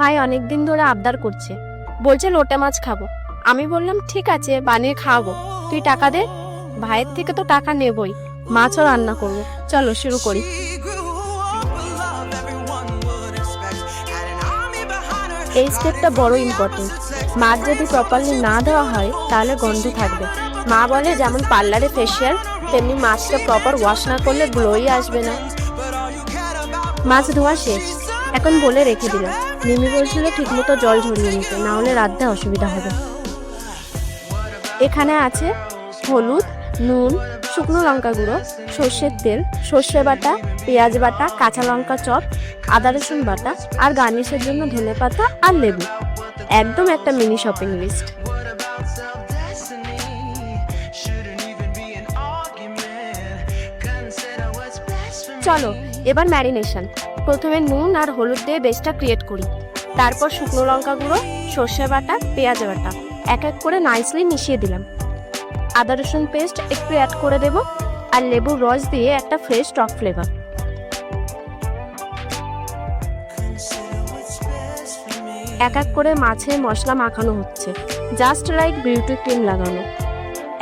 ভাই অনেকদিন ধরে আবদার করছে। বলছে লোটে মাছ খাব। আমি বললাম, ঠিক আছে, বানিয়ে খাওয়াবো। তুই টাকা দে। ভাইয়ের থেকে তো টাকা নেবই। মাছও রান্না করব। চলো শুরু করি। এই স্টেপটা বড় ইম্পর্টেন্ট মাছ যদি প্রপারলি না দেওয়া হয়, তাহলে গন্ধ থাকবে। মা বলে, যেমন পার্লারে ফেসিয়াল তেমনি মাছটা প্রপার ওয়াশ না করলে গ্লোই আসবে না। মাছ ধোয়া শেষ। এখন বলে রেখে দিলাম। মিমি বলছিল ঠিকমতো জল ঝরিয়ে নিতে, না হলে রাঁধতে অসুবিধা হবে। এখানে আছে হলুদ, নুন, শুকনো লঙ্কা গুঁড়ো, সর্ষের তেল, সর্ষে বাটা, পেঁয়াজ বাটা, কাঁচা লঙ্কা চপ, আদা রসুন বাটা আর গার্নিশের জন্য ধনে পাতা আর লেবু। একদম একটা মিনি শপিং লিস্ট। চলো এবার ম্যারিনেশন। প্রথমে নুন আর হলুদ দিয়ে বেসটা ক্রিয়েট করি। তারপর শুকনো লঙ্কা গুঁড়ো, সর্ষে বাটা, পেঁয়াজ বাটা, এক এক করে নাইসলি মিশিয়ে দিলাম। আদা রসুন পেস্ট একটু অ্যাড করে দেব আর লেবুর রস দিয়ে একটা ফ্রেশ টক ফ্লেভার এক এক করে মাছে মশলা মাখানো হচ্ছে। জাস্ট লাইক বিউটি ক্রিম লাগানো।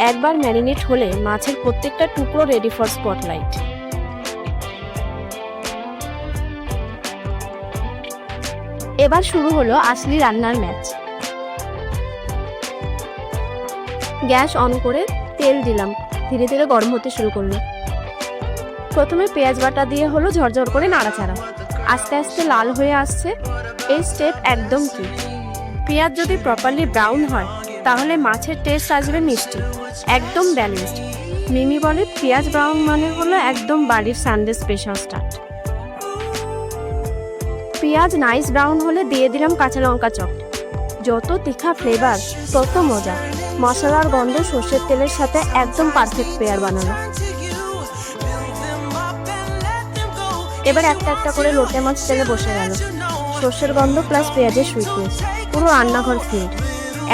একবার ম্যারিনেট হলে মাছের প্রত্যেকটা টুকরো রেডি ফর স্পটলাইট এবার শুরু হলো আসলি রান্নার ম্যাচ। গ্যাস অন করে তেল দিলাম। ধীরে ধীরে গরম হতে শুরু করল। প্রথমে পেঁয়াজ বাটা দিয়ে হলো ঝরঝর করে নাড়াচাড়া। আস্তে আস্তে লাল হয়ে আসছে। এই স্টেপ একদম কি? পেঁয়াজ যদি প্রপারলি ব্রাউন হয়, তাহলে মাছের টেস্ট আসবে মিষ্টি। একদম ব্যালেন্সড মিমি বলে, পেঁয়াজ ব্রাউন মানে হলো একদম বাড়ির সানডে স্পেশাল স্টার্ট পেঁয়াজ নাইস ব্রাউন হলে দিয়ে দিলাম কাঁচা লঙ্কা চপ। যত তীখা ফ্লেভার তত মজা। মশলার গন্ধ সর্ষের তেলের সাথে একদম পারফেক্ট পেয়ার বানানো। এবার একটা একটা করে লোটে মাছ তেলে বসে গেল। সর্ষের গন্ধ প্লাস পেঁয়াজের সুইটনেস পুরো রান্নাঘর ফিল্ড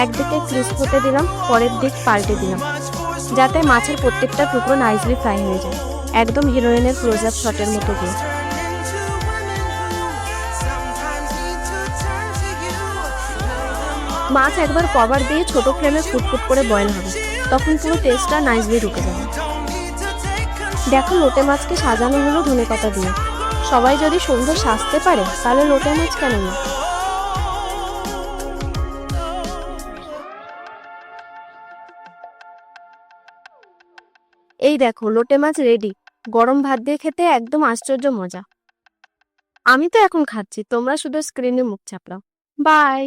একদিকে ক্রিস্প হতে দিলাম, পরের দিক পাল্টে দিলাম। যাতে মাছের প্রত্যেকটা টুকরো নাইসলি ফ্রাই হয়ে যায়। একদম হিরোইনের ক্লোজ আপ শটের মতো দিয়ে। মাছ একবার কভার দিয়ে ছোট ফ্লেমে ফুটফুট করে বয়েল হবে। তখন পুরো টেস্টটা নাইসলি ঢুকে যাবে। দেখো, লোটে মাছকে সাজানো হলো ধনে পাতা দিয়ে। সবাই যদি সুন্দর সাজতে পারে, তাহলে লোটে মাছ কেন না? এই দেখো, লোটে মাছ রেডি গরম ভাত দিয়ে খেতে একদম আশ্চর্য মজা। আমি তো এখন খাচ্ছি, তোমরা শুধু স্ক্রিনে মুখ চাপড়াও। বাই